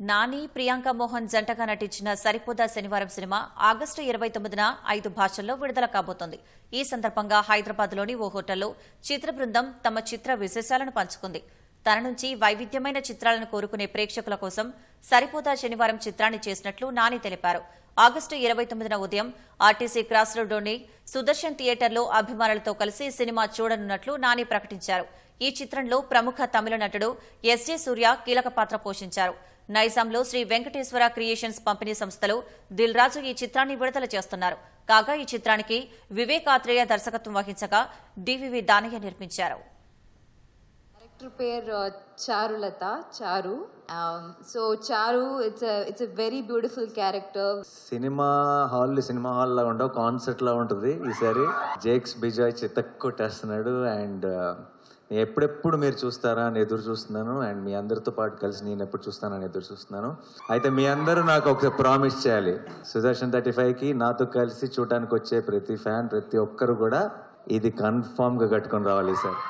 నాని ప్రియాంక మోహన్ జంటగా నటించిన సరిపోదా శనివారం సినిమా ఆగస్టు ఇరవై తొమ్మిదిన ఐదు భాషల్లో విడుదల కాబోతోంది. ఈ సందర్భంగా హైదరాబాద్లోని ఓ హోటల్లో చిత్ర బృందం తమ చిత్ర విశేషాలను పంచుకుంది. తన నుంచి వైవిధ్యమైన చిత్రాలను కోరుకునే ప్రేక్షకుల కోసం సరిపోదా శనివారం చిత్రాన్ని చేసినట్లు నాని తెలిపారు. ఆగస్టు ఇరవై తొమ్మిదిన ఉదయం ఆర్టీసీ క్రాస్ రోడ్లోని సుదర్శన్ థియేటర్లో అభిమానులతో కలిసి సినిమా చూడనున్నట్లు నాని ప్రకటించారు. ఈ చిత్రంలో ప్రముఖ తమిళ నటుడు ఎస్జే సూర్య కీలక పాత్ర పోషించారు. నైజాంలో శ్రీ వెంకటేశ్వర క్రియేషన్స్ పంపిణీ సంస్థలు దిల్ రాజు ఈ చిత్రాన్ని విడుదల చేస్తున్నారు. కాగా ఈ చిత్రానికి వివేకాత్రేయ దర్శకత్వం వహించగా డివివి దానయ్య నిర్మించారు. క్యారెక్టర్ పేరు Charulata Charu. Um, so Charu it's it's a very beautiful character cinema hall cinema hall లా ఉండవు కాన్సర్ట్ లా ఉంటుంది ఈసారి జేక్స్ బిజాయ్ చితక్ కొట్టేస్తున్నాడు అండ్ ఎప్పుడెప్పుడు మీరు చూస్తారా అని ఎదురు చూస్తున్నాను అండ్ మీ అందరితో పాటు కలిసి నేను ఎప్పుడు చూస్తానని ఎదురు చూస్తున్నాను. అయితే మీ అందరూ నాకు ఒక ప్రామిస్ చేయాలి. సుదర్శన్ థర్టీ ఫైవ్కి నాతో కలిసి చూడడానికి వచ్చే ప్రతి ఫ్యాన్ ప్రతి ఒక్కరు కూడా ఇది కన్ఫామ్గా కట్టుకొని రావాలి సార్.